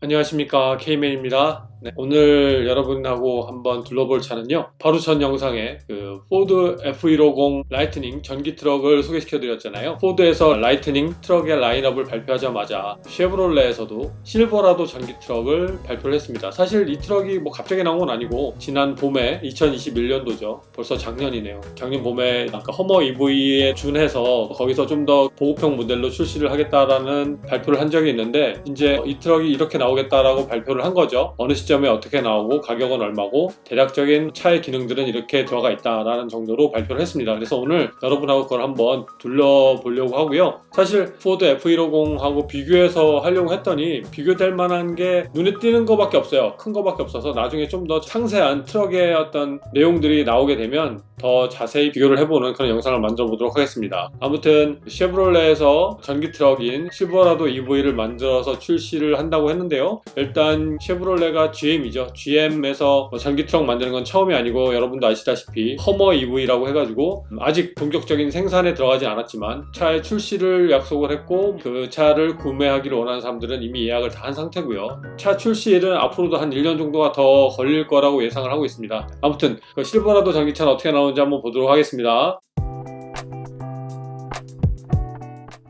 안녕하십니까 K맨입니다. 네, 오늘 여러분하고 한번 둘러볼 차는요. 바로 전 영상에 그 포드 F150 라이트닝 전기 트럭을 소개시켜 드렸잖아요. 포드에서 라이트닝 트럭의 라인업을 발표하자마자 쉐브롤레에서도 실버라도 전기 트럭을 발표를 했습니다. 사실 이 트럭이 뭐 갑자기 나온 건 아니고 지난 봄에 2021년도죠. 벌써 작년이네요. 작년 봄에 아까 허머 EV에 준해서 거기서 좀 더 보급형 모델로 출시를 하겠다라는 발표를 한 적이 있는데 이제 이 트럭이 이렇게 나오겠다라고 발표를 한 거죠. 어느 시점 에 어떻게 나오고 가격은 얼마고 대략적인 차의 기능들은 이렇게 들어가 있다라는 정도로 발표를 했습니다. 그래서 오늘 여러분하고 그걸 한번 둘러보려고 하고요. 사실 포드 F150하고 비교해서 하려고 했더니 비교될 만한 게 눈에 띄는 것밖에 없어요. 큰 것밖에 없어서 나중에 좀 더 상세한 트럭의 어떤 내용들이 나오게 되면 더 자세히 비교를 해보는 그런 영상을 만들어 보도록 하겠습니다. 아무튼 쉐브롤레에서 전기 트럭인 실버라도 EV를 만들어서 출시를 한다고 했는데요. 일단 쉐브롤레가 GM이죠. GM에서 전기 트럭 만드는 건 처음이 아니고 여러분도 아시다시피 허머 EV라고 해가지고 아직 본격적인 생산에 들어가진 않았지만 차의 출시를 약속을 했고 그 차를 구매하기를 원하는 사람들은 이미 예약을 다 한 상태고요. 차 출시일은 앞으로도 한 1년 정도가 더 걸릴 거라고 예상을 하고 있습니다. 아무튼 그 실버라도 전기차는 어떻게 나오는지 한번 보도록 하겠습니다.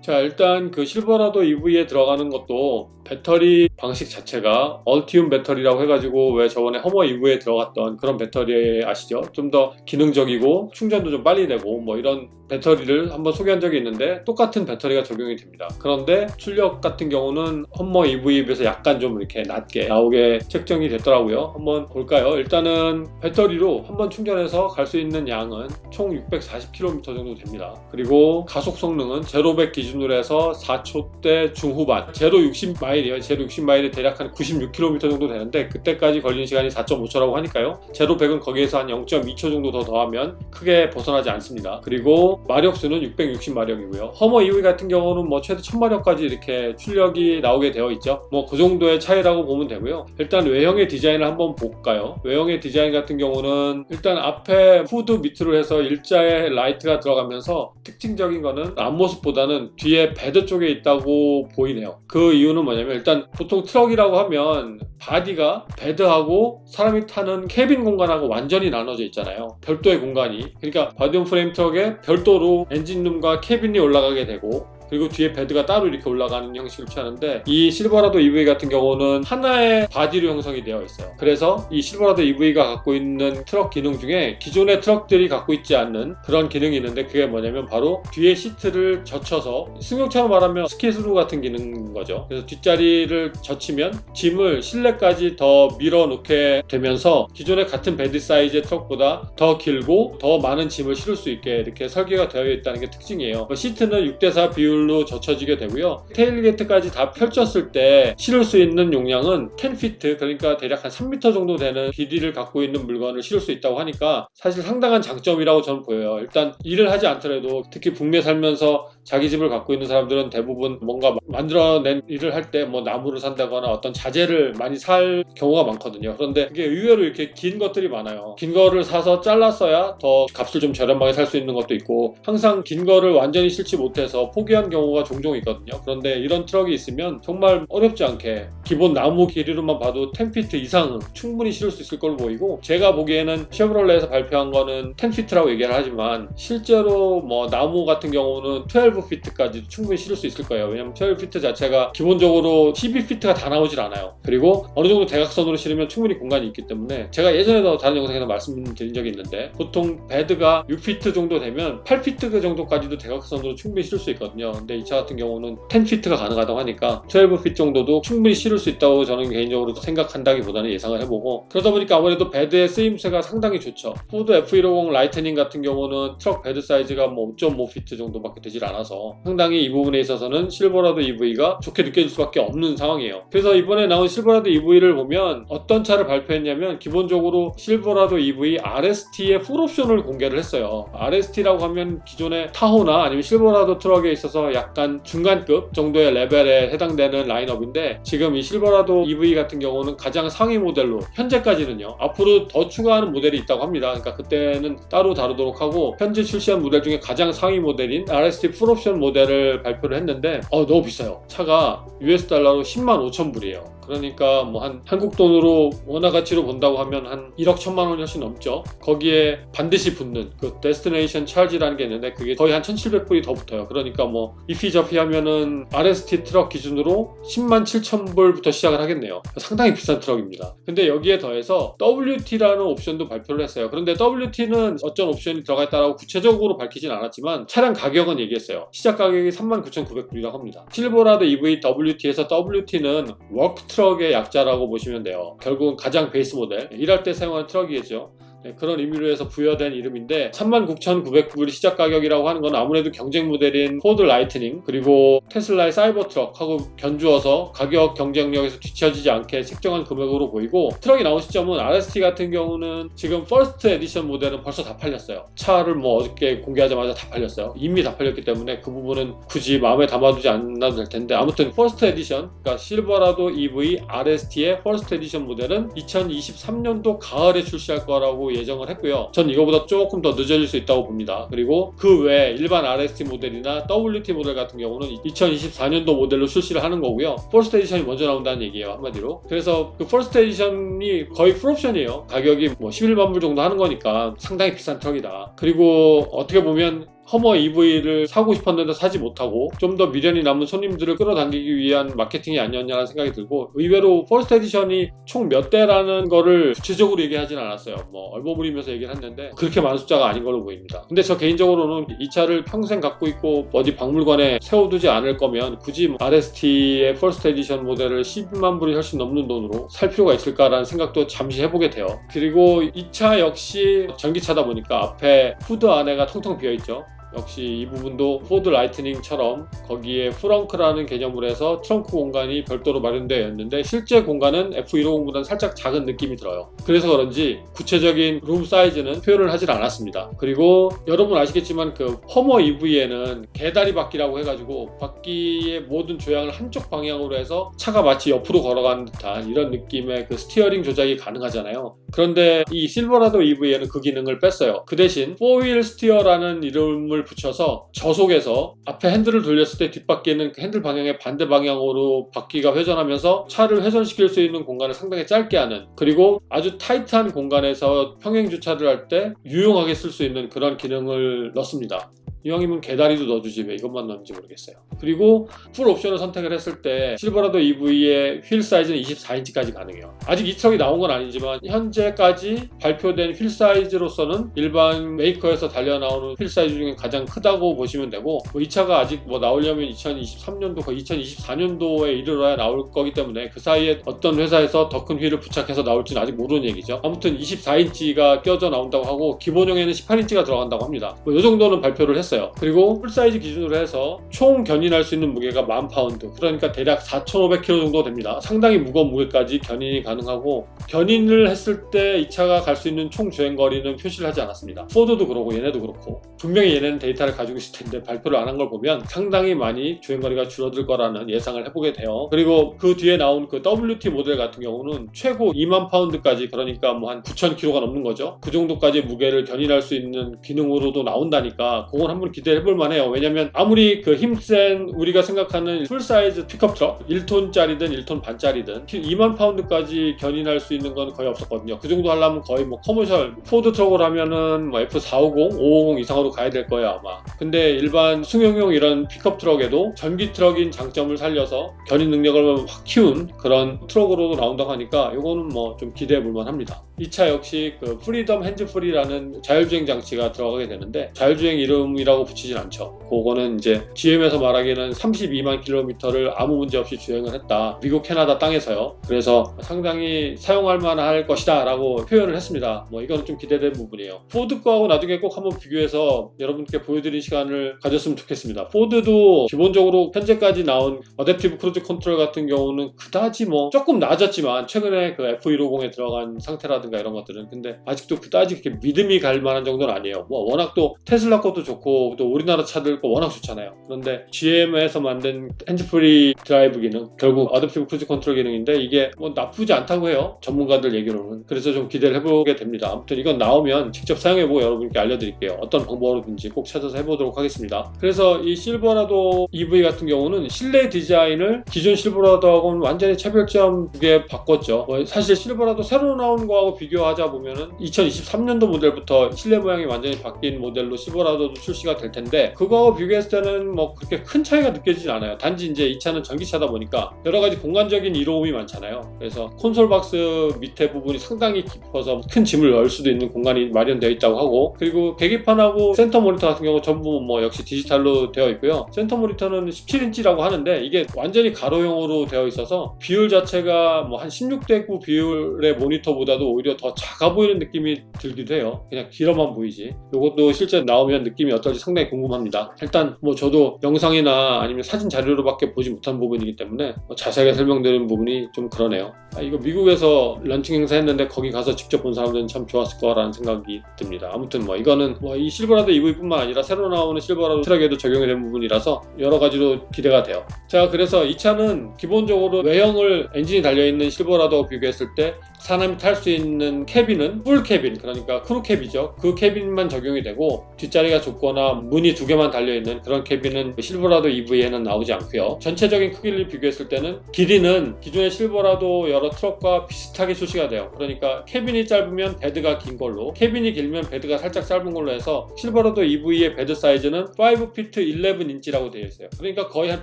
자 일단 그 실버라도 EV에 들어가는 것도 배터리 방식 자체가 얼티움 배터리라고 해가지고 왜 저번에 허머 EV에 들어갔던 그런 배터리 아시죠? 좀 더 기능적이고 충전도 좀 빨리 되고 뭐 이런 배터리를 한번 소개한 적이 있는데 똑같은 배터리가 적용이 됩니다. 그런데 출력 같은 경우는 험머 EV에 비해서 약간 좀 이렇게 낮게 나오게 책정이 됐더라고요. 한번 볼까요? 일단은 배터리로 한번 충전해서 갈 수 있는 양은 총 640km 정도 됩니다. 그리고 가속 성능은 제로 100 기준으로 해서 4초대 중후반, 제로 60마일이에요. 제로 60마일이 대략 한 96km 정도 되는데 그때까지 걸리는 시간이 4.5초라고 하니까요. 제로 100은 거기에서 한 0.2초 정도 더 더하면 크게 벗어나지 않습니다. 그리고 마력수는 660마력이고요. 허머 EV 같은 경우는 뭐 최대 1000마력까지 이렇게 출력이 나오게 되어 있죠. 뭐 그 정도의 차이라고 보면 되고요. 일단 외형의 디자인을 한번 볼까요? 외형의 디자인 같은 경우는 일단 앞에 후드 밑으로 해서 일자의 라이트가 들어가면서 특징적인 거는 앞모습보다는 뒤에 베드 쪽에 있다고 보이네요. 그 이유는 뭐냐면 일단 보통 트럭이라고 하면 바디가 베드하고 사람이 타는 캐빈 공간하고 완전히 나눠져 있잖아요. 별도의 공간이. 그러니까 바디온 프레임 트럭에 별도 로 엔진룸과 캐빈이 올라가게 되고 그리고 뒤에 베드가 따로 이렇게 올라가는 형식을 취하는데 이 실버라도 EV 같은 경우는 하나의 바디로 형성이 되어 있어요. 그래서 이 실버라도 EV가 갖고 있는 트럭 기능 중에 기존의 트럭들이 갖고 있지 않는 그런 기능이 있는데 그게 뭐냐면 바로 뒤에 시트를 젖혀서 승용차로 말하면 스키스루 같은 기능인 거죠. 그래서 뒷자리를 젖히면 짐을 실내까지 더 밀어놓게 되면서 기존의 같은 베드 사이즈의 트럭보다 더 길고 더 많은 짐을 실을 수 있게 이렇게 설계가 되어 있다는 게 특징이에요. 시트는 6대4 비율 비율로 젖혀지게 되고요. 테일게이트까지 다 펼쳤을 때 실을 수 있는 용량은 10피트 그러니까 대략 한 3m 정도 되는 길이를 갖고 있는 물건을 실을 수 있다고 하니까 사실 상당한 장점이라고 저는 보여요. 일단 일을 하지 않더라도 특히 북미에 살면서 자기 집을 갖고 있는 사람들은 대부분 뭔가 만들어낸 일을 할 때 뭐 나무를 산다거나 어떤 자재를 많이 살 경우가 많거든요. 그런데 이게 의외로 이렇게 긴 것들이 많아요. 긴 거를 사서 잘랐어야 더 값을 좀 저렴하게 살 수 있는 것도 있고 항상 긴 거를 완전히 실지 못해서 포기한 경우가 종종 있거든요. 그런데 이런 트럭이 있으면 정말 어렵지 않게 기본 나무 길이로만 봐도 10피트 이상은 충분히 실을 수 있을 걸로 보이고 제가 보기에는 쉐브롤레에서 발표한 거는 10피트라고 얘기를 하지만 실제로 뭐 나무 같은 경우는 12 피트까지 충분히 실을 수 있을 거예요. 왜냐면 12피트 자체가 기본적으로 12피트가 다 나오질 않아요. 그리고 어느 정도 대각선으로 실으면 충분히 공간이 있기 때문에 제가 예전에도 다른 영상에서 말씀드린 적이 있는데 보통 베드가 6피트 정도 되면 8피트 정도까지도 대각선으로 충분히 실을 수 있거든요. 근데 이 차 같은 경우는 10피트가 가능하다고 하니까 12피트 정도도 충분히 실을 수 있다고 저는 개인적으로 생각한다기보다는 예상을 해보고 그러다 보니까 아무래도 베드의 쓰임새가 상당히 좋죠. 포드 F150 라이트닝 같은 경우는 트럭 베드 사이즈가 뭐 5.5피트 정도밖에 되질 않아서 상당히 이 부분에 있어서는 실버라도 EV가 좋게 느껴질 수밖에 없는 상황이에요. 그래서 이번에 나온 실버라도 EV를 보면 어떤 차를 발표했냐면 기본적으로 실버라도 EV RST의 풀옵션을 공개를 했어요. RST라고 하면 기존의 타호나 아니면 실버라도 트럭에 있어서 약간 중간급 정도의 레벨에 해당되는 라인업인데 지금 이 실버라도 EV 같은 경우는 가장 상위 모델로 현재까지는요. 앞으로 더 추가하는 모델이 있다고 합니다. 그러니까 그때는 따로 다루도록 하고 현재 출시한 모델 중에 가장 상위 모델인 RST 풀 옵션 모델을 발표를 했는데 어 너무 비싸요. 차가 US 달러로 10만 5천 불이에요. 그러니까 뭐 한 한국 돈으로 원화 가치로 본다고 하면 한 1억 1천만 원이 훨씬 넘죠. 거기에 반드시 붙는 그 데스티네이션 찰지라는 게 있는데 그게 거의 한 1,700불이 더 붙어요. 그러니까 뭐 이피 저피 하면은 RST 트럭 기준으로 10만 7천 불부터 시작을 하겠네요. 상당히 비싼 트럭입니다. 근데 여기에 더해서 WT라는 옵션도 발표를 했어요. 그런데 WT는 어떤 옵션이 들어가 있다라고 구체적으로 밝히진 않았지만 차량 가격은 얘기했어요. 시작 가격이 39,900불이라고 합니다. 실버라드 EV WT에서 WT는 워크 트럭의 약자라고 보시면 돼요. 결국은 가장 베이스 모델, 일할 때 사용하는 트럭이겠죠. 네, 그런 의미로 해서 부여된 이름인데 39,900불이 시작 가격이라고 하는 건 아무래도 경쟁 모델인 포드 라이트닝 그리고 테슬라의 사이버 트럭하고 견주어서 가격 경쟁력에서 뒤처지지 않게 책정한 금액으로 보이고 트럭이 나온 시점은 RST 같은 경우는 지금 퍼스트 에디션 모델은 벌써 다 팔렸어요. 차를 뭐 어저께 공개하자마자 다 팔렸어요. 이미 다 팔렸기 때문에 그 부분은 굳이 마음에 담아두지 않아도 될 텐데 아무튼 퍼스트 에디션 그러니까 실버라도 EV RST의 퍼스트 에디션 모델은 2023년도 가을에 출시할 거라고 예정을 했고요. 전 이거보다 조금 더 늦어질 수 있다고 봅니다. 그리고 그 외에 일반 RST 모델이나 WT 모델 같은 경우는 2024년도 모델로 출시를 하는 거고요. 퍼스트 에디션이 먼저 나온다는 얘기예요. 한마디로. 그래서 그 퍼스트 에디션이 거의 풀옵션이에요. 가격이 뭐 11만 불 정도 하는 거니까 상당히 비싼 트럭이다. 그리고 어떻게 보면 허머 EV를 사고 싶었는데 사지 못하고 좀 더 미련이 남은 손님들을 끌어당기기 위한 마케팅이 아니었냐는 생각이 들고 의외로 퍼스트 에디션이 총 몇 대라는 거를 구체적으로 얘기하진 않았어요. 뭐 얼버무리면서 얘기를 했는데 그렇게 많은 숫자가 아닌 걸로 보입니다. 근데 저 개인적으로는 이 차를 평생 갖고 있고 어디 박물관에 세워두지 않을 거면 굳이 뭐 RST의 퍼스트 에디션 모델을 10만 불이 훨씬 넘는 돈으로 살 필요가 있을까라는 생각도 잠시 해보게 돼요. 그리고 이 차 역시 전기차다 보니까 앞에 후드 안에가 텅텅 비어 있죠. 역시 이 부분도 포드 라이트닝처럼 거기에 프렁크라는 개념으로 해서 트렁크 공간이 별도로 마련되어 있는데 실제 공간은 F150보다는 살짝 작은 느낌이 들어요. 그래서 그런지 구체적인 룸 사이즈는 표현을 하질 않았습니다. 그리고 여러분 아시겠지만 그 허머 EV에는 개다리 바퀴라고 해가지고 바퀴의 모든 조향을 한쪽 방향으로 해서 차가 마치 옆으로 걸어가는 듯한 이런 느낌의 그 스티어링 조작이 가능하잖아요. 그런데 이 실버라도 EV에는 그 기능을 뺐어요. 그 대신 4휠 스티어라는 이름을 붙여서 저속에서 앞에 핸들을 돌렸을 때 뒷바퀴는 그 핸들 방향의 반대 방향으로 바퀴가 회전하면서 차를 회전시킬 수 있는 공간을 상당히 짧게 하는 그리고 아주 타이트한 공간에서 평행 주차를 할 때 유용하게 쓸 수 있는 그런 기능을 넣습니다. 이왕이면 개다리도 넣어주지 왜 이것만 넣는지 모르겠어요. 그리고 풀 옵션을 선택을 했을 때 실버라도 EV의 휠 사이즈는 24인치까지 가능해요. 아직 이 트럭이 나온 건 아니지만 현재까지 발표된 휠 사이즈로서는 일반 메이커에서 달려 나오는 휠 사이즈 중에 가장 크다고 보시면 되고 뭐 이 차가 아직 뭐 나오려면 2023년도 거의 2024년도에 이르러야 나올 거기 때문에 그 사이에 어떤 회사에서 더 큰 휠을 부착해서 나올지는 아직 모르는 얘기죠. 아무튼 24인치가 껴져 나온다고 하고 기본형에는 18인치가 들어간다고 합니다. 뭐 이 정도는 발표를 했 어요. 그리고 풀 사이즈 기준으로 해서 총 견인할 수 있는 무게가 10,000파운드 그러니까 대략 4,500kg 정도 됩니다. 상당히 무거운 무게까지 견인이 가능하고 견인을 했을 때 이 차가 갈 수 있는 총 주행 거리는 표시를 하지 않았습니다. 포드도 그렇고 얘네도 그렇고 분명히 얘네는 데이터를 가지고 있을 텐데 발표를 안 한 걸 보면 상당히 많이 주행 거리가 줄어들 거라는 예상을 해보게 돼요. 그리고 그 뒤에 나온 그 WT 모델 같은 경우는 최고 2만 파운드까지 그러니까 뭐 한 9,000kg가 넘는 거죠. 그 정도까지 무게를 견인할 수 있는 기능으로도 나온다니까 그건 한번 기대해 볼 만해요. 왜냐면 아무리 그 힘센 우리가 생각하는 풀 사이즈 픽업 트럭 1톤짜리든 1톤 반짜리든 2만 파운드까지 견인할 수 있는 건 거의 없었거든요. 그 정도 하려면 거의 뭐 커머셜 포드 트럭을 하면은 뭐 F450, 550 이상으로 가야 될 거예요 아마. 근데 일반 승용용 이런 픽업 트럭에도 전기 트럭인 장점을 살려서 견인 능력을 확 키운 그런 트럭으로도 나온다고 하니까 이거는 뭐 좀 기대해 볼 만합니다. 이 차 역시 그 프리덤 핸즈 프리라는 자율주행 장치가 들어가게 되는데 자율주행 이름이라고 붙이진 않죠. 그거는 이제 GM에서 말하기에는 32만 킬로미터를 아무 문제 없이 주행을 했다. 미국 캐나다 땅에서요. 그래서 상당히 사용할 만할 것이다 라고 표현을 했습니다. 뭐 이거는 좀 기대된 부분이에요. 포드 거하고 나중에 꼭 한번 비교해서 여러분께 보여드릴 시간을 가졌으면 좋겠습니다. 포드도 기본적으로 현재까지 나온 어댑티브 크루즈 컨트롤 같은 경우는 그다지 뭐 조금 낮았지만 최근에 그 F150에 들어간 상태라든 가 이런 것들은 근데 아직도 그다지 그렇게 믿음이 갈 만한 정도는 아니에요. 뭐 워낙 또 테슬라 것도 좋고 좋고 또 우리나라 차들 거 워낙 좋잖아요. 그런데 GM에서 만든 핸즈프리 드라이브 기능 결국 어댑티브 크루즈 컨트롤 기능인데 이게 뭐 나쁘지 않다고 해요. 전문가들 얘기로는. 그래서 좀 기대를 해보게 됩니다. 아무튼 이건 나오면 직접 사용해보고 여러분께 알려드릴게요. 어떤 방법으로든지 꼭 찾아서 해보도록 하겠습니다. 그래서 이 실버라도 EV 같은 경우는 실내 디자인을 기존 실버라도하고는 완전히 차별점 두 개 바꿨죠. 뭐 사실 실버라도 새로 나온 거하고 비교하자 보면은 2023년도 모델부터 실내 모양이 완전히 바뀐 모델로 실버라도도 출시가 될 텐데 그거하고 비교했을 때는 뭐 그렇게 큰 차이가 느껴지진 않아요. 단지 이제 이 차는 전기차다 보니까 여러 가지 공간적인 이로움이 많잖아요. 그래서 콘솔 박스 밑에 부분이 상당히 깊어서 큰 짐을 넣을 수도 있는 공간이 마련되어 있다고 하고 그리고 계기판하고 센터 모니터 같은 경우 전부 뭐 역시 디지털로 되어 있고요. 센터 모니터는 17인치라고 하는데 이게 완전히 가로형으로 되어 있어서 비율 자체가 뭐 한 16대 9 비율의 모니터보다도 오히려 더 작아 보이는 느낌이 들기도 해요. 그냥 길어만 보이지. 이것도 실제 나오면 느낌이 어떨지 상당히 궁금합니다. 일단 뭐 저도 영상이나 아니면 사진 자료로밖에 보지 못한 부분이기 때문에 뭐 자세하게 설명드리는 부분이 좀 그러네요. 아, 이거 미국에서 런칭 행사 했는데 거기 가서 직접 본 사람들은 참 좋았을 거라는 생각이 듭니다. 아무튼 뭐 이거는 뭐 이 실버라도 EV뿐만 아니라 새로 나오는 실버라도 트랙에도 적용이 된 부분이라서 여러 가지로 기대가 돼요. 자 그래서 이 차는 기본적으로 외형을 엔진이 달려있는 실버라도 비교했을 때 사람이 탈 수 있는 캐빈은 풀 캐빈 그러니까 크루 캐비죠. 그 캐빈만 적용이 되고 뒷자리가 좁거나 문이 두 개만 달려있는 그런 캐빈은 실버라도 EV에는 나오지 않고요. 전체적인 크기를 비교했을 때는 길이는 기존의 실버라도 여러 트럭과 비슷하게 출시가 돼요. 그러니까 캐빈이 짧으면 베드가 긴 걸로 캐빈이 길면 베드가 살짝 짧은 걸로 해서 실버라도 EV의 베드 사이즈는 5피트 11인치라고 되어 있어요. 그러니까 거의 한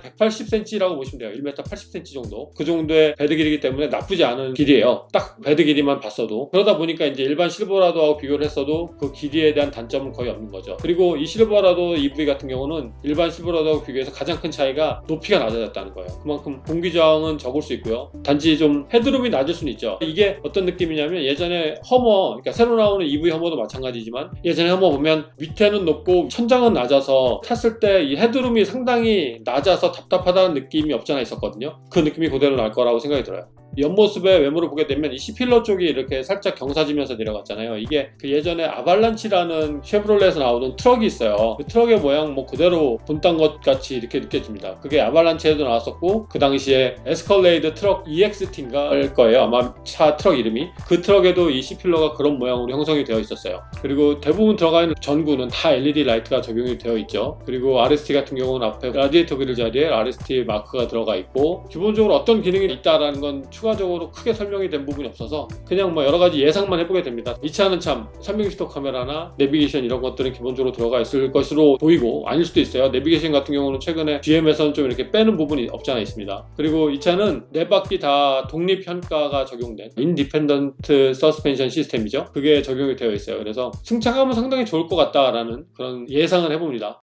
180cm라고 보시면 돼요. 1m 80cm 정도. 그 정도의 베드 길이기 때문에 나쁘지 않은 길이에요. 딱 베드 길이만 봤어도 그러다 보니까 이제 일반 실버라도하고 비교를 했어도 그 길이에 대한 단점은 거의 없는 거죠. 그리고 이 실버라도 EV 같은 경우는 일반 실버라도하고 비교해서 가장 큰 차이가 높이가 낮아졌다는 거예요. 그만큼 공기 저항은 적을 수 있고요. 단지 좀 헤드룸이 낮을 수는 있죠. 이게 어떤 느낌이냐면 예전에 허머, 그러니까 새로 나오는 EV 허머도 마찬가지지만 예전에 허머 보면 밑에는 높고 천장은 낮아서 탔을 때 이 헤드룸이 상당히 낮아서 답답하다는 느낌이 없잖아 있었거든요. 그 느낌이 그대로 날 거라고 생각이 들어요. 옆모습의 외모를 보게 되면 이 C필러 쪽이 이렇게 살짝 경사지면서 내려갔잖아요. 이게 그 예전에 아발란치라는 쉐브롤레에서 나오는 트럭이 있어요. 그 트럭의 모양 뭐 그대로 본딴 것 같이 이렇게 느껴집니다. 그게 아발란치에도 나왔었고 그 당시에 에스컬레이드 트럭 EXT인가 할 거예요. 아마 차 트럭 이름이 그 트럭에도 이 C필러가 그런 모양으로 형성이 되어 있었어요. 그리고 대부분 들어가 있는 전구는 다 LED 라이트가 적용이 되어 있죠. 그리고 RST 같은 경우는 앞에 라디에이터 그릴 자리에 RST 마크가 들어가 있고 기본적으로 어떤 기능이 있다라는 건 추가 적으로 크게 설명이 된 부분이 없어서 그냥 뭐 여러 가지 예상만 해보게 됩니다. 이 차는 참 360도 카메라나 내비게이션 이런 것들은 기본적으로 들어가 있을 것으로 보이고 아닐 수도 있어요. 내비게이션 같은 경우는 최근에 GM에서는 좀 이렇게 빼는 부분이 없지 않아 있습니다. 그리고 이 차는 네 바퀴 다 독립 현가가 적용된 인디펜던트 서스펜션 시스템이죠. 그게 적용이 되어 있어요. 그래서 승차감은 상당히 좋을 것 같다라는 그런 예상을 해봅니다.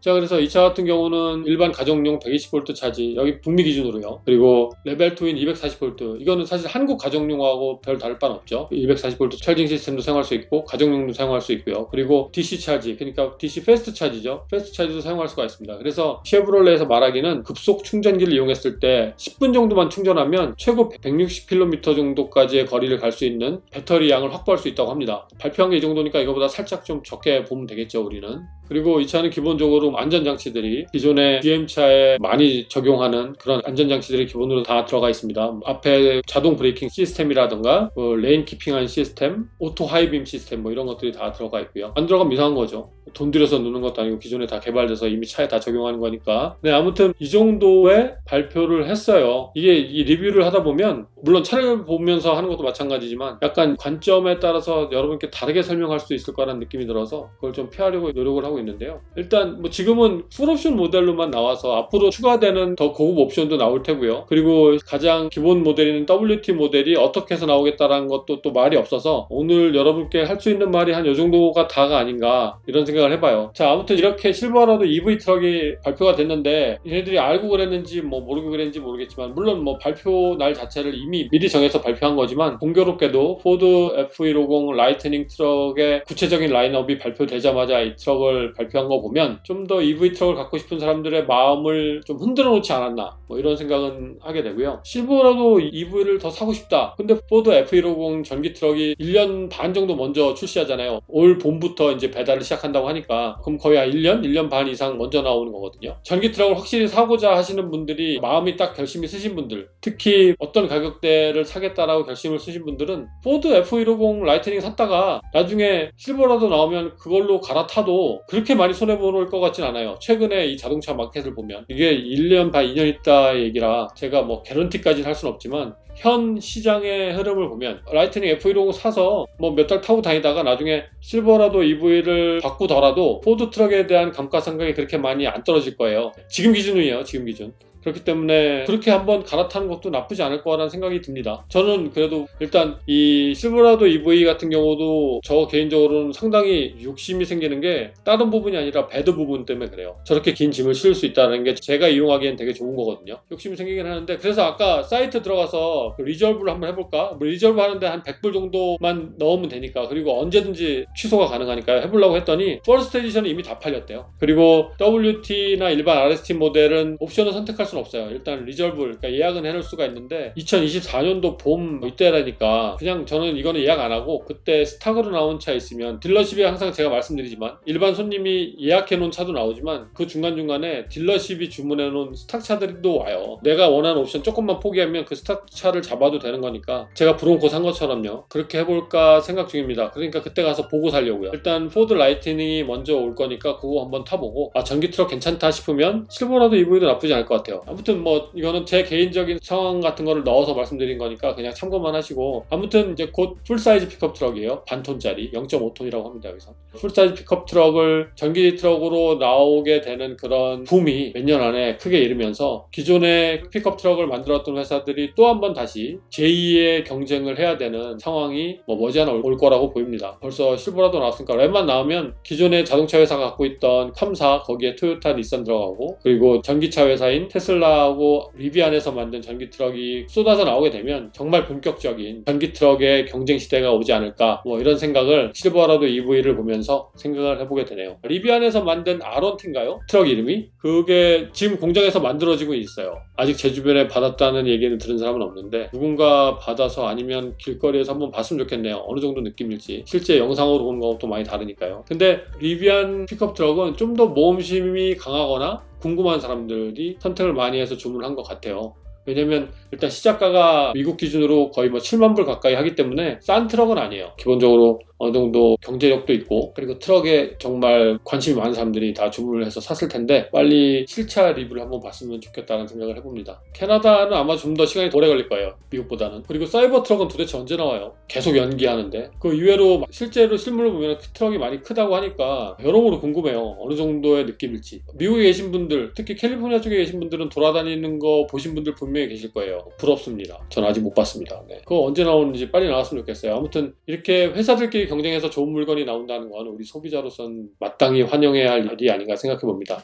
자 그래서 이 차 같은 경우는 일반 가정용 120V 차지. 여기 북미 기준으로요. 그리고 레벨 2인 240V 이거는 사실 한국 가정용하고 별 다를 바는 없죠. 240V 찰징 시스템도 사용할 수 있고 가정용도 사용할 수 있고요. 그리고 DC 차지. 그러니까 DC 패스트 차지죠. 패스트 차지도 사용할 수가 있습니다. 그래서 쉐브롤레에서 말하기는 급속 충전기를 이용했을 때 10분 정도만 충전하면 최고 160km 정도까지의 거리를 갈 수 있는 배터리 양을 확보할 수 있다고 합니다. 발표한 게 이 정도니까 이거보다 살짝 좀 적게 보면 되겠죠 우리는. 그리고 이 차는 기본적으로 안전장치들이 기존의 GM차에 많이 적용하는 그런 안전장치들이 기본으로 다 들어가 있습니다. 앞에 자동 브레이킹 시스템이라든가 뭐 레인 키핑한 시스템, 오토 하이빔 시스템 뭐 이런 것들이 다 들어가 있고요. 안 들어가면 이상한 거죠. 돈 들여서 넣는 것도 아니고 기존에 다 개발돼서 이미 차에 다 적용하는 거니까. 네, 아무튼 이 정도의 발표를 했어요. 이게 이 리뷰를 하다 보면 물론 차를 보면서 하는 것도 마찬가지지만 약간 관점에 따라서 여러분께 다르게 설명할 수 있을 거라는 느낌이 들어서 그걸 좀 피하려고 노력을 하고 있는데요. 일단 뭐 지금은 풀옵션 모델로만 나와서 앞으로 추가되는 더 고급 옵션도 나올 테고요. 그리고 가장 기본 모델인 WT 모델이 어떻게 해서 나오겠다라는 것도 또 말이 없어서 오늘 여러분께 할 수 있는 말이 한 이 정도가 다가 아닌가 이런 생각 을 해봐요. 자 아무튼 이렇게 실버라도 EV 트럭이 발표가 됐는데 얘네들이 알고 그랬는지 뭐 모르고 그랬는지 모르겠지만 물론 뭐 발표 날 자체를 이미 미리 정해서 발표한 거지만 공교롭게도 포드 F150 라이트닝 트럭의 구체적인 라인업이 발표되자마자 이 트럭을 발표한 거 보면 좀 더 EV 트럭을 갖고 싶은 사람들의 마음을 좀 흔들어 놓지 않았나 뭐 이런 생각은 하게 되고요. 실버라도 EV를 더 사고 싶다. 근데 포드 F150 전기 트럭이 1년 반 정도 먼저 출시하잖아요. 올 봄부터 이제 배달을 시작한다고 하니까 그럼 거의 한 1년, 1년 반 이상 먼저 나오는 거거든요. 전기 트럭을 확실히 사고자 하시는 분들이 마음이 딱 결심이 쓰신 분들, 특히 어떤 가격대를 사겠다라고 결심을 쓰신 분들은 포드 F150 라이트닝 샀다가 나중에 실버라도 나오면 그걸로 갈아타도 그렇게 많이 손해볼 것 같진 않아요. 최근에 이 자동차 마켓을 보면 이게 1년 반, 2년 있다 얘기라 제가 뭐 개런티까지는 할 수는 없지만 현 시장의 흐름을 보면 라이트닝 F150 사서 뭐 몇 달 타고 다니다가 나중에 실버라도 EV를 바꾸더라도 포드 트럭에 대한 감가상각이 그렇게 많이 안 떨어질 거예요. 지금 기준이에요. 지금 기준. 그렇기 때문에 그렇게 한번 갈아타는 것도 나쁘지 않을 거라는 생각이 듭니다. 저는 그래도 일단 이 실버라도 EV 같은 경우도 저 개인적으로는 상당히 욕심이 생기는 게 다른 부분이 아니라 배드 부분 때문에 그래요. 저렇게 긴 짐을 실을 수 있다는 게 제가 이용하기엔 되게 좋은 거거든요. 욕심이 생기긴 하는데 그래서 아까 사이트 들어가서 그 리저브를 한번 해볼까? 뭐 리저브 하는데 한 100불 정도만 넣으면 되니까 그리고 언제든지 취소가 가능하니까 해보려고 했더니 퍼스트 에디션은 이미 다 팔렸대요. 그리고 WT나 일반 RST 모델은 옵션을 선택할 수는 없어요. 일단 리저브, 그러니까 예약은 해놓을 수가 있는데 2024년도 봄 이때라니까 그냥 저는 이거는 예약 안 하고 그때 스탁으로 나온 차 있으면 딜러십에 항상 제가 말씀드리지만 일반 손님이 예약해 놓은 차도 나오지만 그 중간중간에 딜러십이 주문해 놓은 스탁 차들도 와요. 내가 원하는 옵션 조금만 포기하면 그 스탁 차를 잡아도 되는 거니까 제가 브론코 산 것처럼요. 그렇게 해볼까 생각 중입니다. 그러니까 그때 가서 보고 살려고요. 일단 포드 라이트닝이 먼저 올 거니까 그거 한번 타보고 아 전기 트럭 괜찮다 싶으면 실버라도 EV도 나쁘지 않을 것 같아요. 아무튼 뭐 이거는 제 개인적인 상황 같은 거를 넣어서 말씀드린 거니까 그냥 참고만 하시고 아무튼 이제 곧 풀사이즈 픽업 트럭이에요. 반톤짜리 0.5톤이라고 합니다. 여기서 풀사이즈 픽업 트럭을 전기 트럭으로 나오게 되는 그런 붐이 몇 년 안에 크게 일으면서 기존의 픽업 트럭을 만들었던 회사들이 또 한 번 다시 제2의 경쟁을 해야 되는 상황이 뭐 머지않아 올 거라고 보입니다. 벌써 실 버라도 나왔으니까 랩만 나오면 기존의 자동차 회사가 갖고 있던 컴사 거기에 토요타, 닛산 들어가고 그리고 전기차 회사인 테슬라하고 리비안에서 만든 전기 트럭이 쏟아져 나오게 되면 정말 본격적인 전기 트럭의 경쟁 시대가 오지 않을까 뭐 이런 생각을 실버라도 EV를 보면서 생각을 해보게 되네요. 리비안에서 만든 아론티인가요? 트럭 이름이? 그게 지금 공장에서 만들어지고 있어요. 아직 제 주변에 받았다는 얘기는 들은 사람은 없는데 누군가 받아서 아니면 길거리에서 한번 봤으면 좋겠네요. 어느 정도 느낌일지. 실제 영상으로 보는 것도 많이 다르니까요. 근데 리비안 픽업 트럭은 좀 더 모험심이 강하거나 궁금한 사람들이 선택을 많이 해서 주문한 것 같아요. 왜냐면 일단 시작가가 미국 기준으로 거의 뭐 7만 불 가까이 하기 때문에 싼 트럭은 아니에요. 기본적으로 어느 정도 경제력도 있고 그리고 트럭에 정말 관심이 많은 사람들이 다 주문을 해서 샀을 텐데 빨리 실차 리뷰를 한번 봤으면 좋겠다는 생각을 해봅니다. 캐나다는 아마 좀 더 시간이 오래 걸릴 거예요. 미국보다는. 그리고 사이버 트럭은 도대체 언제 나와요? 계속 연기하는데 그 이외로 실제로 실물을 보면 트럭이 많이 크다고 하니까 여러모로 궁금해요. 어느 정도의 느낌일지. 미국에 계신 분들 특히 캘리포니아 쪽에 계신 분들은 돌아다니는 거 보신 분들 분명히 계실 거예요. 부럽습니다. 전 아직 못 봤습니다. 네. 그거 언제 나오는지 빨리 나왔으면 좋겠어요. 아무튼 이렇게 회사들끼리 경쟁해서 좋은 물건이 나온다는 건 우리 소비자로선 마땅히 환영해야 할 일이 아닌가 생각해 봅니다.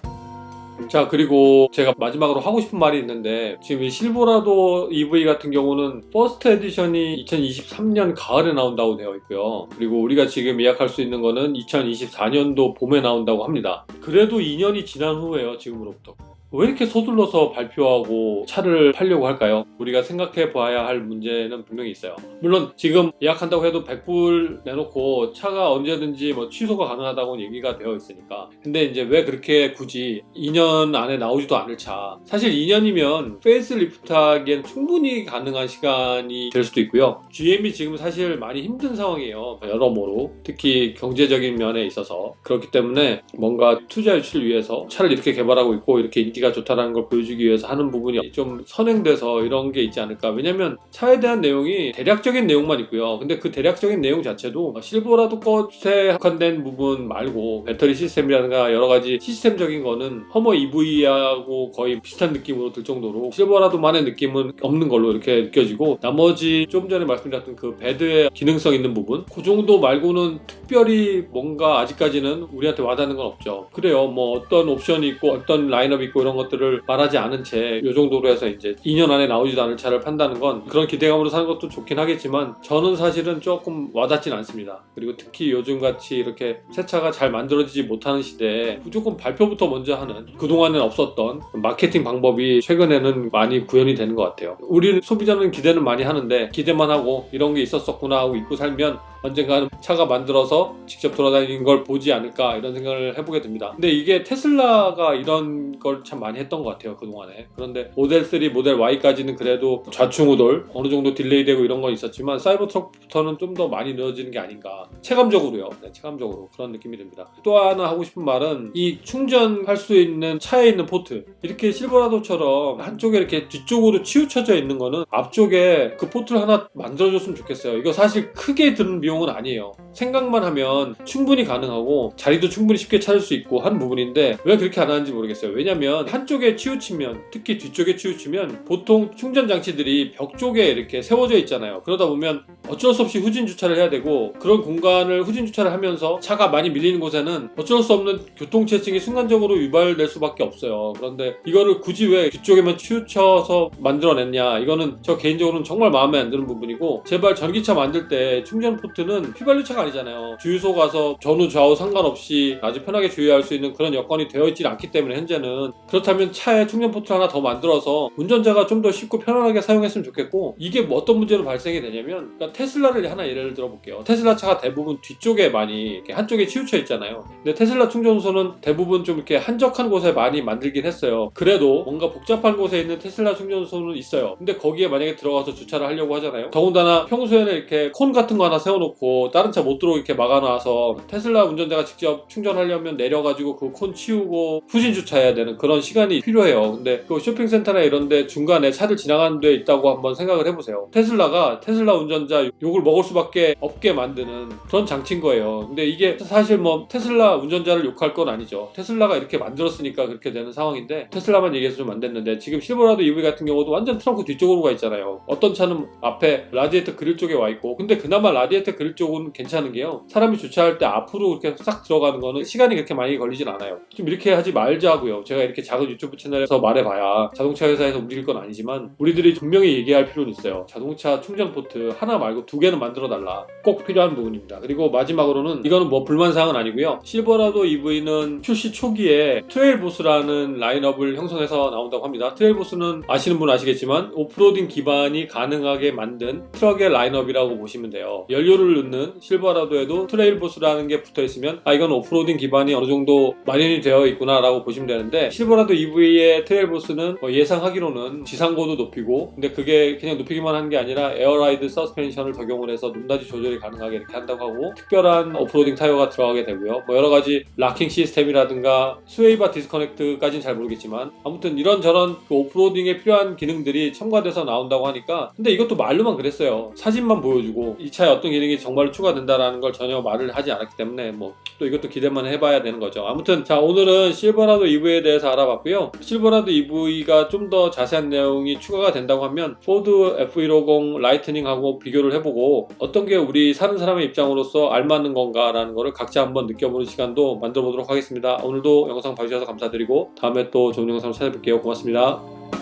자 그리고 제가 마지막으로 하고 싶은 말이 있는데 지금 이 실버라도 EV 같은 경우는 퍼스트 에디션이 2023년 가을에 나온다고 되어 있고요. 그리고 우리가 지금 예약할 수 있는 거는 2024년도 봄에 나온다고 합니다. 그래도 2년이 지난 후에요 지금으로부터 왜 이렇게 서둘러서 발표하고 차를 팔려고 할까요? 우리가 생각해 봐야 할 문제는 분명히 있어요. 물론 지금 예약한다고 해도 100불 내놓고 차가 언제든지 뭐 취소가 가능하다고 얘기가 되어 있으니까. 근데 이제 왜 그렇게 굳이 2년 안에 나오지도 않을 차. 사실 2년이면 페이스리프트 하기엔 충분히 가능한 시간이 될 수도 있고요. GM이 지금 사실 많이 힘든 상황이에요. 여러모로. 특히 경제적인 면에 있어서. 그렇기 때문에 뭔가 투자 유치를 위해서 차를 이렇게 개발하고 있고 이렇게 인기가 좋다라는 걸 보여주기 위해서 하는 부분이 좀 선행돼서 이런 게 있지 않을까. 왜냐면 차에 대한 내용이 대략적인 내용만 있고요. 근데 그 대략적인 내용 자체도 실버라도 것에 확한된 부분 말고 배터리 시스템이라든가 여러 가지 시스템적인 거는 허머 EV하고 거의 비슷한 느낌으로 들 정도로 실버라도만의 느낌은 없는 걸로 이렇게 느껴지고 나머지 좀 전에 말씀드렸던 그 배드의 기능성 있는 부분 그 정도 말고는 특별히 뭔가 아직까지는 우리한테 와닿는 건 없죠. 그래요. 뭐 어떤 옵션이 있고 어떤 라인업이 있고 이런 것들을 말하지 않은 채 이 정도로 해서 이제 2년 안에 나오지도 않을 차를 판다는 건 그런 기대감으로 사는 것도 좋긴 하겠지만 저는 사실은 조금 와닿진 않습니다. 그리고 특히 요즘 같이 이렇게 새 차가 잘 만들어지지 못하는 시대에 무조건 발표부터 먼저 하는 그동안은 없었던 마케팅 방법이 최근에는 많이 구현이 되는 것 같아요. 우리 소비자는 기대는 많이 하는데 기대만 하고 이런 게 있었었구나 하고 잊고 살면 언젠가는 차가 만들어서 직접 돌아다니는 걸 보지 않을까 이런 생각을 해보게 됩니다. 근데 이게 테슬라가 이런 걸 참 많이 했던 것 같아요 그동안에. 그런데 모델 3, 모델 Y까지는 그래도 좌충우돌 어느 정도 딜레이되고 이런 건 있었지만 사이버 트럭부터는 좀 더 많이 늦어지는 게 아닌가 체감적으로요. 네, 체감적으로 그런 느낌이 듭니다. 또 하나 하고 싶은 말은 이 충전할 수 있는 차에 있는 포트 이렇게 실버라도처럼 한쪽에 이렇게 뒤쪽으로 치우쳐져 있는 거는 앞쪽에 그 포트를 하나 만들어줬으면 좋겠어요. 이거 사실 크게 드는 비용 은 아니에요. 생각만 하면 충분히 가능하고 자리도 충분히 쉽게 찾을 수 있고 한 부분인데 왜 그렇게 안 하는지 모르겠어요. 왜냐면 한쪽에 치우치면 특히 뒤쪽에 치우치면 보통 충전 장치들이 벽 쪽에 이렇게 세워져 있잖아요. 그러다 보면 어쩔 수 없이 후진 주차를 해야 되고 그런 공간을 후진 주차를 하면서 차가 많이 밀리는 곳에는 어쩔 수 없는 교통체증이 순간적으로 유발될 수밖에 없어요. 그런데 이거를 굳이 왜 뒤쪽에만 치우쳐서 만들어냈냐? 이거는 저 개인적으로는 정말 마음에 안 드는 부분이고 제발 전기차 만들 때 충전 포트는 휘발유차가 아니잖아요. 주유소 가서 전후 좌우 상관없이 아주 편하게 주유할 수 있는 그런 여건이 되어 있지 않기 때문에 현재는 그렇다면 차에 충전 포트 하나 더 만들어서 운전자가 좀 더 쉽고 편안하게 사용했으면 좋겠고 이게 뭐 어떤 문제로 발생이 되냐면 그러니까 테슬라를 하나 예를 들어 볼게요. 테슬라 차가 대부분 뒤쪽에 많이 한쪽에 치우쳐 있잖아요. 근데 테슬라 충전소는 대부분 좀 이렇게 한적한 곳에 많이 만들긴 했어요. 그래도 뭔가 복잡한 곳에 있는 테슬라 충전소는 있어요. 근데 거기에 만약에 들어가서 주차를 하려고 하잖아요. 더군다나 평소에는 이렇게 콘 같은 거 하나 세워놓고 다른 차 못 들어오게 이렇게 막아놔서 테슬라 운전자가 직접 충전하려면 내려가지고 그 콘 치우고 후진 주차해야 되는 그런 시간이 필요해요. 근데 그 쇼핑센터나 이런데 중간에 차를 지나가는 데 있다고 한번 생각을 해보세요. 테슬라가 테슬라 운전자 욕을 먹을 수밖에 없게 만드는 그런 장치인 거예요. 근데 이게 사실 뭐 테슬라 운전자를 욕할 건 아니죠. 테슬라가 이렇게 만들었으니까 그렇게 되는 상황인데 테슬라만 얘기해서 좀 안 됐는데 지금 실버라도 EV 같은 경우도 완전 트렁크 뒤쪽으로 가 있잖아요. 어떤 차는 앞에 라디에이터 그릴 쪽에 와 있고 근데 그나마 라디에이터 그릴 쪽은 괜찮은 게요. 사람이 주차할 때 앞으로 이렇게 싹 들어가는 거는 시간이 그렇게 많이 걸리진 않아요. 좀 이렇게 하지 말자고요. 제가 이렇게 작은 유튜브 채널에서 말해봐야 자동차 회사에서 움직일 건 아니지만 우리들이 분명히 얘기할 필요는 있어요. 자동차 충전 포트 하나 말고 두 개는 만들어 달라. 꼭 필요한 부분입니다. 그리고 마지막으로는 이거는 뭐 불만 사항은 아니고요. 실버라도 EV는 출시 초기에 트레일보스라는 라인업을 형성해서 나온다고 합니다. 트레일보스는 아시는 분 아시겠지만 오프로딩 기반이 가능하게 만든 트럭의 라인업이라고 보시면 돼요. 연료를 넣는 실버라도에도 트레일보스라는 게 붙어 있으면 아 이건 오프로딩 기반이 어느 정도 마련이 되어 있구나라고 보시면 되는데 실버라도 EV의 트레일보스는 뭐 예상하기로는 지상고도 높이고 근데 그게 그냥 높이기만 한 게 아니라 에어라이드 서스펜션 을 적용을 해서 높낮이 조절이 가능하게 이렇게 한다고 하고 특별한 오프로딩 타이어가 들어가게 되고요. 뭐 여러 가지 락킹 시스템이라든가 스웨이바 디스커넥트까지는 잘 모르겠지만 아무튼 이런 저런 그 오프로딩에 필요한 기능들이 첨가돼서 나온다고 하니까 근데 이것도 말로만 그랬어요. 사진만 보여주고 이 차에 어떤 기능이 정말 추가된다라는 걸 전혀 말을 하지 않았기 때문에 뭐 또 이것도 기대만 해봐야 되는 거죠. 아무튼 자 오늘은 실버라도 EV에 대해서 알아봤고요. 실버라도 EV가 좀 더 자세한 내용이 추가가 된다고 하면 포드 F150 라이트닝하고 비교를 해보고 어떤 게 우리 사는 사람의 입장으로서 알맞는 건가라는 거를 각자 한번 느껴보는 시간도 만들어 보도록 하겠습니다. 오늘도 영상 봐주셔서 감사드리고 다음에 또 좋은 영상으로 찾아뵐게요. 고맙습니다.